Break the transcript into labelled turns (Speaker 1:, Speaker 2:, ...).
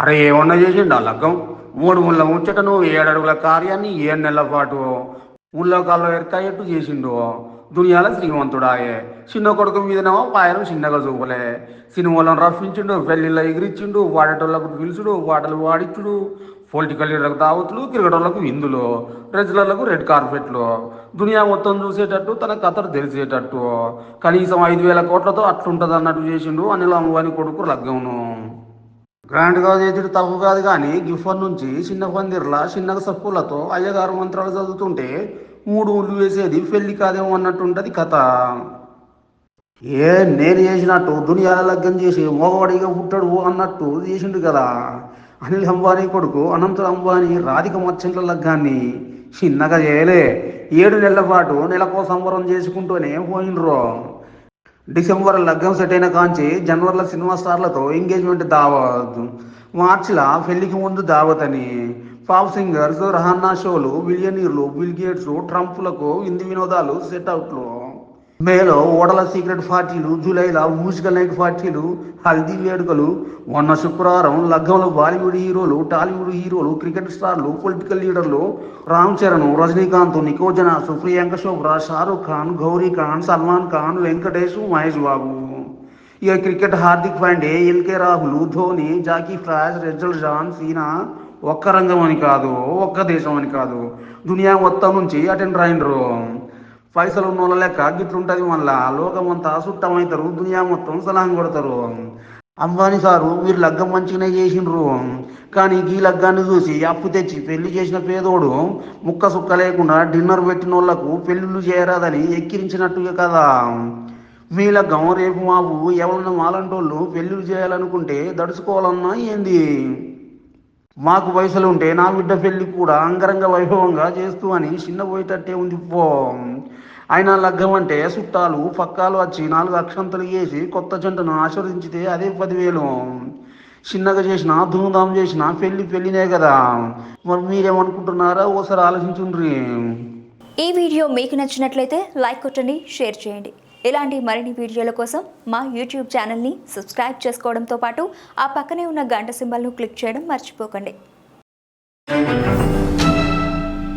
Speaker 1: అరే ఏమన్నా చేసిండు ఆ లగ్గం? మూడు ముళ్ళ ముచ్చటను ఏడడుగుల కార్యాన్ని ఏడు నెలల పాటు ముళ్ళకాల్లో ఎరకాయట్టు చేసిండు. దునియాల శ్రీమంతుడాయే. చిన్న కొడుకు మీదనేమో పాయనం చిన్నగా చూపలే. సినిమాలను రప్పించిండు పెళ్ళిళ్ళ ఎగిరిచ్చిండు వాడేటోళ్ళకు పిలుచుడు వాటలు వాడిచ్చుడు పొలిటికల్ లీడర్లకు దావతులు క్రికెటర్లకు విందులు రెజ్లర్లకు రెడ్ కార్పెట్లు. దునియా మొత్తం చూసేటట్టు తన కథలు తెలిసేటట్టు. కనీసం ఐదు వేల కోట్లతో అట్లుంటది అన్నట్టు చేసిండు అనిల్ అంబానీ కొడుకు లగ్గంను. గ్రాండ్గా చేతుడు తప్పు కాదు కానీ గిఫర్ నుంచి చిన్న పందిర్ల చిన్నగా సప్పులతో అయ్యగారు మంత్రాలు చదువుతుంటే మూడు ఊళ్ళు వేసేది పెళ్ళి కాదేమో అన్నట్టు ఉంటుంది కథ. ఏ నేను చేసినట్టు దునియాల లగ్గం చేసి మోగవాడిగా పుట్టాడు అన్నట్టు చేసిండు కదా. అనిల్ అంబానీ కొడుకు అనంత అంబానీ రాధిక మర్చెంట్ల లగ్గాన్ని చిన్నగా చేయలే. ఏడు నెలల పాటు నెలకో సంబరం చేసుకుంటూనే పోయినరు డిసెంబర్ లగ్గం సెట్ అయిన కాంచి జనవరిలో సినిమా స్టార్లతో ఎంగేజ్మెంట్ దావత్ మార్చిలో పెళ్ళికి ముందు దావత్ అని పాప్ సింగర్స్ రహానా షోలు బిలియనీర్లు బిల్ గేట్స్ ట్రంప్లకు హిందీ వినోదాలు సెట్ అవుట్లు. మేలో ఓడల సీక్రెట్ పార్టీలు జూలైలో మ్యూజికల్ నైట్ పార్టీలు హల్దీ వేడుకలు మొన్న శుక్రవారం లగ్గంలో బాలీవుడ్ హీరోలు టాలీవుడ్ హీరోలు క్రికెట్ స్టార్లు పొలిటికల్ లీడర్లు రామ్ చరణ్ రజనీకాంత్ నికోజన సుప్రియాంక ప్రియాంక చోప్రా షారూక్ ఖాన్ గౌరీ ఖాన్ సల్మాన్ ఖాన్ వెంకటేష్ మహేష్ బాబు. ఇక cricket Hardik Pandey L K Rahul Dhoni Jackie ఫ్రాజ్ రెజల్ జాన్ సీనా ఒక్క రంగం అని కాదు ఒక్క దేశం అని కాదు. దునియా మొత్తం నుంచి అటెండ్ అయినరు పైసలు ఉన్న వాళ్ళ లెక్క గిట్లుంటది మళ్ళా. లోకం అంతా సుట్టమవుతారు దునియా మొత్తం సలహం కొడతారు. అంబానీ సారు మీరు లగ్గం మంచిగానే చేసిండ్రు. కానీ ఈ లగ్గాన్ని చూసి అప్పు తెచ్చి పెళ్ళి చేసిన పేదోడు ముక్క సుక్క లేకుండా డిన్నర్ పెట్టిన వాళ్ళకు పెళ్ళిళ్ళు చేయరాదని ఎక్కిరించినట్టుగా కదా. మీ లగ్గం రేపు మాపు ఎవరన్నా మాలంటోళ్ళు పెళ్ళిళ్ళు చేయాలనుకుంటే దడుచుకోవాలన్నా ఏంది? మాకు పైసలు ఉంటే నా బిడ్డ పెళ్ళి కూడా అంగరంగ వైభవంగా చేస్తూ అని చిన్న పోయేటట్టే ఉంది పో. అయినా లగ్గం అంటే చుట్టాలు పక్కాలు వచ్చి నాలుగు అక్షంతలు వేసి కొత్త జంటను ఆశీర్వదించితే అదే పదివేలు. చిన్నగా చేసిన ధూమ్ధాం చేసిన పెళ్ళి పెళ్ళినే కదా. మరి మీరేమనుకుంటున్నారా? ఓసారి ఆలోచించుండ్రి.
Speaker 2: ఈ వీడియో మీకు నచ్చినట్లయితే లైక్ కొట్టండి షేర్ చేయండి. ఇలాంటి మరిన్ని వీడియోల కోసం మా యూట్యూబ్ ఛానల్ని సబ్స్క్రైబ్ చేసుకోవడంతో పాటు ఆ పక్కనే ఉన్న గంట సింబల్ను క్లిక్ చేయడం మర్చిపోకండి.